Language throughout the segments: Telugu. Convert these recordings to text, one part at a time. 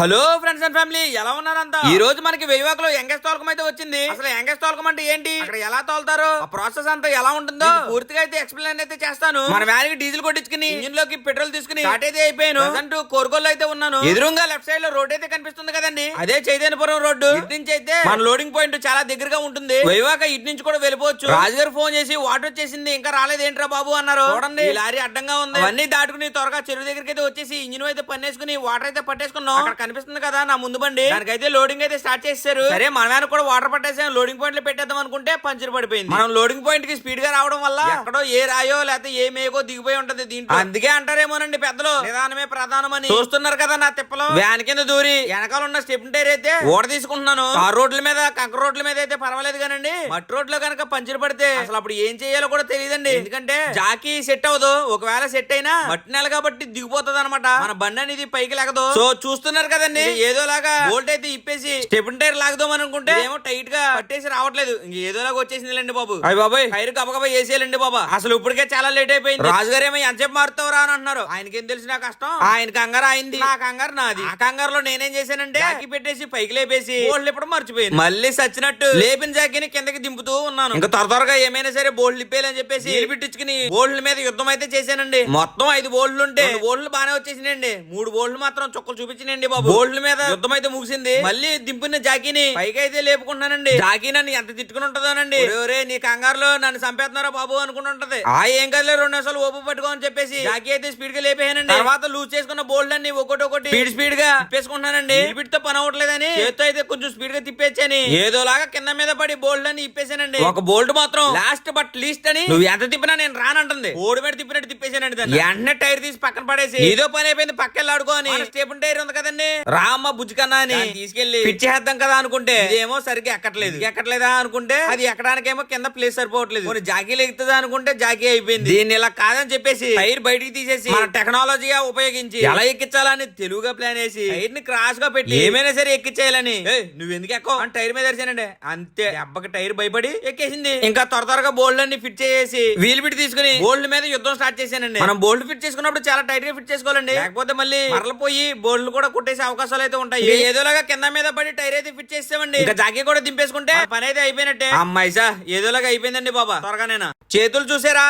హలో ఫ్రెండ్స్ అండ్ ఫ్యామిలీ ఎలా ఉన్నారంతా? ఈ రోజు మనకి వెయ్యాకలో యంగెస్ట్ తోలకం అయితే వచ్చింది. అసలు యంగెస్ట్ తోలకం అంటే ఏంటి? అక్కడ ఎలా తోలుతారు? ఆ ప్రాసెస్ అంతా ఎలా ఉంటుందో పూర్తిగా అయితే ఎక్స్ప్లెయిన్ అయితే చేస్తాను. మన వ్యాన్కి డీజిల్ కొట్టించుకుని ఇంజిన్లోకి పెట్రోల్ తీసుకుని స్టార్ట్ అయితే అయిపోయాను. ప్రజెంట్ కోరుకోల్లో అయితే ఉన్నాను. ఎదురుగా లెఫ్ట్ సైడ్లో రోడ్ అయితే కనిపిస్తుంది కదండి. అదే చైతన్యపురం రోడ్డు. ఇటు నుంచి అయితే మన లోడింగ్ పాయింట్ చాలా దగ్గరగా ఉంటుంది. వైవాక ఇటు నుంచి కూడా వెళ్ళిపోవచ్చు. రాజుగారు ఫోన్ చేసి వాటర్ వచ్చేసింది ఇంకా రాలేదేంట్రా బాబు? అన్నారు. చూడండి లారీ అడ్డంగా ఉంది. అన్ని దాటుకుని త్వరగా చెరువు దగ్గరికి అయితే వచ్చేసి ఇంజిన్ అయితే పన్నేసుకుని వాటర్ అయితే పట్టేసుకున్నాం. కనిపిస్తుంది కదా నా ముందు బండి. దానికైతే లోడింగ్ అయితే స్టార్ట్ చేశారు సరే మన మీద కూడా వాటర్ పట్టేసాం లోడింగ్ పాయింట్లో పెట్టేద్దాం అనుకుంటే పంచర్ పడిపోయింది. మనం లోడింగ్ పాయింట్కి స్పీడ్గా రావడం వల్ల ఎక్కడో ఏ రాయో లేకపోతే ఏ మేకో దిగిపోయి ఉంటది దీంట్లో. అందుకే అంటారేమోనండి పెద్దలు. నిదానమే ప్రధానమని. చూస్తున్నారు కదా నా తిప్పలో. వ్యాన్ కింద దూరి. వెనకాల ఉన్న స్టెప్ టైర్ అయితే ఓడ తీసుకుంటున్నాను. ఆ రోడ్ల మీద కంకర రోడ్ల మీద అయితే పర్వాలేదు కానండి. మట్టి రోడ్లో కనుక పంచర్ పడితే అసలు అప్పుడు ఏం చేయాలో కూడా తెలియదండి. ఎందుకంటే జాకీ సెట్ అవ్వదు. ఒకవేళ సెట్ అయినా మట్టి నెల కాబట్టి దిగిపోతుంది అనమాట మన బండి అనేది పైకి లాగదు సో చూస్తున్నారు కదండి? ఏదో లాగా బోల్ట్ అయితే ఇప్పేసి స్టెప్ టైర్ లాగదాం అనుకుంటే ఏమో టైట్గా పట్టేసి రావట్లేదు. ఇంక ఏదో లాగా వచ్చేసిందిలేండి బాబు. అయ్యి బాబాయ్. టైర్ గబగబా వేసేయాలండి బాబా. అసలు ఇప్పటికే చాలా లేట్ అయిపోయింది. రాజుగారు ఏమో ఎంతసేపు మారుతావు రా అని అంటున్నారు ఆయనకేం తెలిసిన కష్టం? ఆయన కంగారు అయింది నా కంగారు నాది. ఆ కంగారులో నేనేం చేశానంటే జాకీ పెట్టేసి పైకి లేపేసి బోల్డ్ ఇప్పుడు మర్చిపోయింది మళ్ళీ సచ్చినట్టు లేపిన జాకీని కిందకి దింపుతూ ఉన్నాను. ఇంకా త్వర త్వరగా ఏమైనా సరే బోల్డ్ ఇప్పేయాలని చెప్పేసి నీళ్ళు పెట్టించుకుని బోల్డ్ మీద యుద్ధం అయితే చేశానండి. మొత్తం ఐదు బోల్డ్లు ఉంటే బోల్డ్లు బాగానే వచ్చేసినాయండి. మూడు బోల్డ్లు మాత్రం చుక్కలు చూపించినండి బాబు. బోల్డ్ల మీద యుద్ధం అయితే ముగిసింది. మళ్ళీ దింపిన జాకీని పైకి అయితే లేపుకుంటున్నానండి. జాకీ నన్ను ఎంత తిట్టుకుని ఉంటుందోనండి ఒరే, ఒరే నీ కంగారులో నన్ను చంపేస్తున్నారా బాబు అనుకుంటూ ఉంటది. ఆ ఏం కదలే రెండు నిమిషాలు ఓపు పట్టుకో అని చెప్పేసి. జాకీ అయితే స్పీడ్గా లేపేయానండి. తర్వాత లూజ్ చేసుకున్న బోల్డ్ అన్ని ఒకటి ఒకటి స్పీడ్ స్పీడ్గా తిప్పేసుకుంటున్నానండి. తో పని అవ్వట్లేదని చేత్తో అయితే కొంచెం స్పీడ్గా తిప్పేచ్చని ఏదోలాగా కింద మీద పడి బోల్డ్ అని ఇప్పేసానండి. ఒక బోల్ట్ మాత్రం లాస్ట్ బట్ లీస్ట్ అని నువ్వు ఎంత తిప్పినా నేను రానంటుంది. ఓడి మీద తిప్పినట్టు తిప్పేసానండి దాన్ని. వెంటనే టైర్ తీసి పక్కన పడేసి. ఏదో పని అయిపోయింది పక్కన ఆడుకోని స్టేబుల్ టైర్ ఉంది కదండి. రామ్మ బుజ్జికన్నా అని తీసుకెళ్ళి పిచ్చి చేద్దాం కదా అనుకుంటే. ఇదేమో సరిగ్గా ఎక్కట్లేదు. ఎక్కట్లేదా అనుకుంటే? అది ఎక్కడానికేమో కింద ప్లేస్ సరిపోవట్లేదు. కొన్ని జాకీలు ఎక్కుతుందా అనుకుంటే జాకీ అయిపోయింది. దీన్ని ఇలా కాదని చెప్పేసి టైర్ బయటికి తీసేసి మన టెక్నాలజీగా ఉపయోగించి ఎలా ఎక్కించాలని తెలుగుగా ప్లాన్ వేసి టైర్ని క్రాస్గా పెట్టి ఏమైనా సరే ఎక్కించేయాలని "ఏయ్, నువ్వు ఎందుకు ఎక్కువ? అని టైర్ మీద తెరిచానండి అంతే. దెబ్బకి టైర్ భయపడి ఎక్కేసింది. ఇంకా త్వర త్వరగా బోల్డ్ అన్ని ఫిట్ చేసి వీల్ బిట్ తీసుకుని బోల్డ్ మీద యుద్ధం స్టార్ట్ చేశానండి. మనం బోల్డ్ ఫిట్ చేసుకున్నప్పుడు చాలా టైట్గా ఫిట్ చేసుకోవాలండి. లేకపోతే మళ్ళీ మరలిపోయి బోల్డ్ కూడా కుట్టేసే అవకాశాలు అయితే ఉంటాయి. ఏదోలాగా కింద మీద పడి టైర్ అయితే ఫిట్ చేసామండి ఇంకా జాకీ కూడా దింపేసుకుంటే పని అయితే అయిపోయినట్టే. అమ్మాయి సా ఏదోలాగా అయిపోయిందండి బాబా. త్వరగానేనా? చేతులు చూసారా.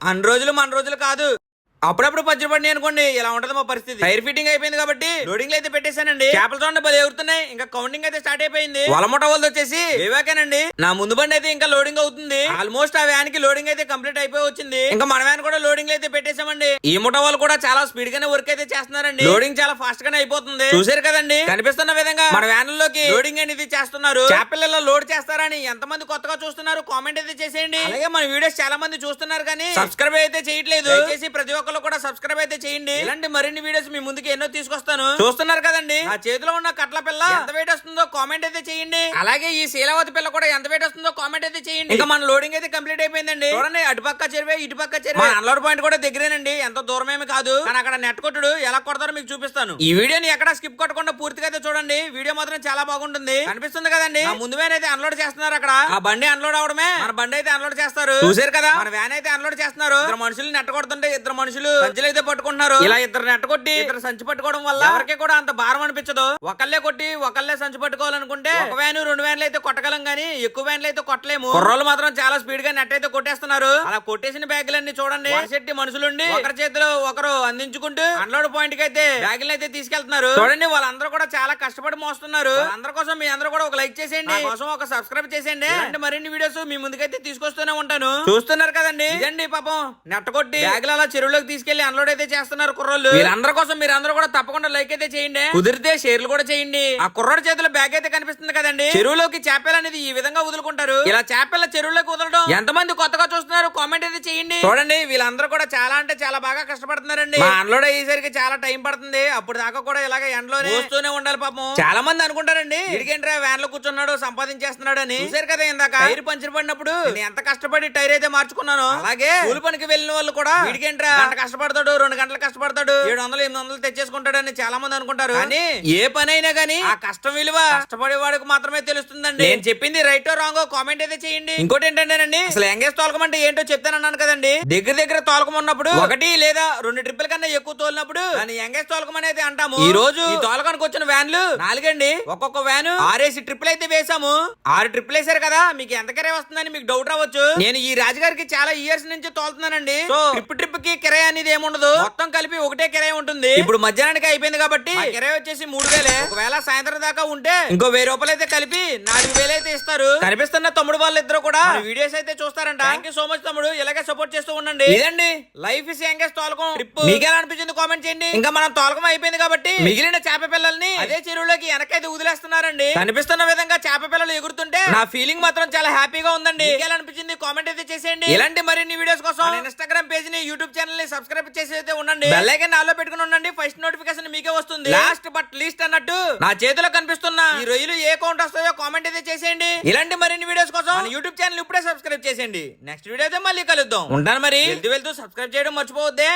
అన్ని రోజులు మన రోజులు కాదు. అప్పుడప్పుడు పచ్చడి పడినాయి అనుకోండి ఇలా ఉంటది మా పరిస్థితి. టైర్ ఫిట్టింగ్ అయిపోయింది కాబట్టి లోడింగ్ అయితే పెట్టేశానండి. చేపల చూడండి పది ఎగురుతున్నాయి. ఇంకా కౌంటింగ్ అయితే స్టార్ట్ అయిపోయింది. వలమొట వాళ్ళు వచ్చేసి వివేకానండి నా ముందు బండి అయితే ఇంకా లోడింగ్ అవుతుంది. ఆల్మోస్ట్ ఆ వ్యాన్కి లోడింగ్ అయితే కంప్లీట్ అయిపోయి వచ్చింది. ఇంకా మన వ్యాన్ కూడా లోడింగ్ అయితే పెట్టేశామండి. ఈ ముఠ వాళ్ళు కూడా చాలా స్పీడ్ గానే వర్క్ అయితే చేస్తున్నారండి. లోడింగ్ చాలా ఫాస్ట్ గానే అయిపోతుంది. చూసారు కదండి? కనిపిస్తున్న విధంగా మన వ్యాన్లోకి లోడింగ్ అనేది చేస్తున్నారు. చేపల్లో లోడ్ చేస్తారని ఎంత మంది కొత్తగా చూస్తున్నారు? కామెంట్ అయితే చేసేయండి. అలాగే మన వీడియోస్ చాలా మంది చూస్తున్నారు కానీ సబ్స్క్రైబ్ అయితే చేయట్లేదు. దయచేసి ప్రతి ఒక్కరు కూడా సబ్స్క్రైబ్ అయితే చేయండి. ఇలాంటి మరిన్ని వీడియోస్ మీ ముందుకి ఎన్నో తీసుకొస్తాను. చూస్తున్నారు కదండి? నా చేతిలో ఉన్న కట్ల పిల్ల ఎంత వెయిట్ వస్తుందో కామెంట్ అయితే చేయండి. అలాగే ఈ శీలావతి పిల్ల కూడా ఎంత వెయిట్ వస్తుందో కామెంట్ అయితే చేయండి. ఇంకా మన లోడింగ్ అయితే కంప్లీట్ అయిపోయిందండి. చూడండి అటుపక్క చెరువే ఇటుపక్క చెరువే. అన్లోడ్ పాయింట్ కూడా దగ్గరేనండి. ఎంత దూరం ఏమి కాదు. కానీ అక్కడ నెట్ కొట్టుడు ఎలా కొడతారో మీకు చూపిస్తాను. ఈ వీడియోని ఎక్కడ స్కిప్ కొట్టకుండా పూర్తిగా అయితే చూడండి. వీడియో మాత్రం చాలా బాగుంటుంది. కనిపిస్తుంది కదండి? ముందు వ్యాన్ అయితే అన్లోడ్ చేస్తున్నారు అక్కడ. ఆ బండి అన్లోడ్ అవడమే. మన బండి అయితే అన్లోడ్ చేస్తారు. చూసారు కదా? మన వ్యాన్ అయితే అన్లోడ్ చేస్తున్నారు. ఇద్దరు మనుషులు నెట్ కొడుతుంటే ఇద్దరు మనుషులు సంచులు అయితే పట్టుకుంటున్నారు. ఇలా ఇద్దరు నెట్ కొట్టి ఇద్దరు సంచి పట్టుకోవడం వల్ల ఎవరికి కూడా అంత భారం అనిపించదు. ఒకళ్ళే కొట్టి ఒకళ్ళే సంచి పట్టుకోవాలనుకుంటే ఒక వ్యాన్ రెండు వ్యాన్లు అయితే కొట్టగలం గానీ ఎక్కువ వ్యాన్లు అయితే కొట్టలేము. కుర్రోళ్ళు మాత్రం చాలా స్పీడ్గా నెట్ అయితే కొట్టేస్తున్నారు. అలా కొట్టేసిన బ్యాగులన్నీ చూడండి. వరసెట్టి మనుషులుండి ఒకరి చేతిలో ఒకరు అందించుకుంటూ అన్లోడ్ పాయింట్కి అయితే బ్యాగులు అయితే తీసుకెళ్తున్నారు. చూడండి వాళ్ళందరూ కూడా చాలా కష్టపడి మోస్తున్నారు. అందరి కోసం మీ అందరూ కూడా ఒక లైక్ చేసేయండి. కోసం ఒక సబ్స్క్రైబ్ చేసేయండి. అంటే మరిన్ని వీడియోస్ మీ ముందుకైతే తీసుకొస్తూనే ఉంటాను. చూస్తున్నారు కదండి. ఇదండి పాపం. నెట్ కొట్టి బ్యాగులు అలా చెరువులోకి తీసుకెళ్ళి అన్లోడ్ అయితే చేస్తున్నారు కుర్రోళ్ళు. వీళ్ళందరి కోసం మీరు అందరూ కూడా తప్పకుండా లైక్ అయితే చేయండి. కుదిరితే షేర్లు కూడా చేయండి. ఆ కుర్రోడి చేతిలో బ్యాగ్ అయితే కనిపిస్తుంది కదండి. చెరువులోకి చేపలు అనేది ఈ విధంగా వదులుకుంటారు. ఇలా చేపల చెరువులోకి వదలడం ఎంతమంది కొత్తగా చూస్తున్నారు కామెంట్ అయితే చేయండి. చూడండి వీళ్ళందరూ కూడా చాలా అంటే చాలా బాగా కష్టపడుతున్నారండి. మా అన్లోడ్ అయ్యేసరికి చాలా టైం పడుతుంది. అప్పుడు దాకా కూడా ఇలాగ ఎండలోనే పోస్తూనే ఉండాలి పాపం. చాలా మంది అనుకుంటారండి. ఇడికేంట్రా వ్యాన్లో కూర్చున్నాడు సంపాదించేస్తున్నాడు అని చూసారు కదా ఇందాక? టైర్ పంచర్ పడినప్పుడు. నేను ఎంత కష్టపడి టైర్ అయితే మార్చుకున్నాను. అలాగే. కూలి పనికి వెళ్ళిన వాళ్ళు కూడా ఇడికేంట్రా కష్టపడతాడు రెండు గంటలు కష్టపడతాడు. ఏడు వందలు ఎనిమిది వందలు తెచ్చేసుకుంటాడు అని చాలా మంది అనుకుంటారు. కానీ ఏ పని అయినా గానీ ఆ కష్టం విలువ కష్టపడే వాడికి మాత్రమే తెలుస్తుందండి. నేను చెప్పింది రైటో రాంగో కామెంట్ అయితే చేయండి. ఇంకోటి ఏంటంటేనండి అసలు ఎంగేజ్ తోలకం అంటే ఏంటో చెప్తానన్నాను కదండి. దగ్గర దగ్గర తోలకం ఉన్నప్పుడు ఒకటి లేదా రెండు ట్రిప్పుల కన్నా ఎక్కువ తోలినప్పుడు దాన్ని ఎంగేజ్ తోలకం అనేది అంటాము. ఈ రోజు ఈ తోలకానికి వచ్చిన వ్యాన్లు నాలుగండి. ఒక్కొక్క వ్యాన్ ఆరేసి ట్రిప్పులు అయితే వేసాము ఆరు ట్రిప్పులు వేసారు కదా మీకు ఎంత కిరాయి వస్తుందని మీకు డౌట్ రావచ్చు. నేను ఈ రాజుగారికి చాలా ఇయర్స్ నుంచి తోలుతున్నానండి. సో ట్రిప్ ట్రిప్కి కిరాయి అనేది ఏముండదు? మొత్తం కలిపి ఒకటే కిరాయి ఉంటుంది. ఇప్పుడు మధ్యాహ్నానికి అయిపోయింది కాబట్టి ఆ కిరాయి వచ్చేసి మూడు వేలే. ఒకవేళ సాయంత్రం దాకా ఉంటే ఇంకో వెయ్యి రూపాయలు అయితే కలిపి నాలుగు వేలు అయితే ఇస్తారు. కనిపిస్తున్న తమ్ముడు వాళ్ళు ఇద్దరు కూడా వీడియోస్ అయితే చూస్తారంట. థ్యాంక్ యూ సో మచ్ తమ్ముడు. ఇలాగే సపోర్ట్ చేస్తూ ఉండండి. ఇదండి. లైఫ్ ఇస్ యంగెస్ట్ తోలకం ట్రిప్ మీకు ఎలా అనిపించింది కామెంట్ చేయండి. ఇంకా మనం తోలకం అయిపోయింది కాబట్టి మిగిలిన చేప పిల్లల్ని అదే చెరువులోకి వెనకైతే వదిలేస్తున్నారండి. కనిపిస్తున్న విధంగా చేప పిల్లలు ఎగురుతుంటే నా ఫీలింగ్ మాత్రం చాలా హ్యాపీగా ఉందండి. మీకు ఎలా అనిపించింది? కామెంట్ అయితే చేసేయండి. ఇలాంటి మరిన్ని వీడియోస్ కోసం ఇన్స్టాగ్రామ్ పేజ్ని యూట్యూబ్ ఛానల్ని సబ్స్క్రైబ్ చేసి అయితే ఉండండి ఐకాన్ ఆల్లో పెట్టుకుని ఉండండి. ఫస్ట్ నోటిఫికేషన్ మీకే వస్తుంది. లాస్ట్ బట్ లీస్ట్ అన్నట్టు నా చేతిలో కనిపిస్తున్న ఈ రొయ్యలు ఏ కౌంట్ వస్తాయో కామెంట్ అయితే చేసేయండి. ఇలాంటి మరిన్ని వీడియోస్ కోసం యూట్యూబ్ ఛానల్ ఇప్పుడే సబ్స్క్రైబ్ చేసేయండి. నెక్స్ట్ వీడియో అయితే మళ్ళీ కలుద్దాం. ఉంటాను మరి. వెళ్తూ వెళ్తూ సబ్స్క్రైబ్ చేయడం మర్చిపోవద్దే.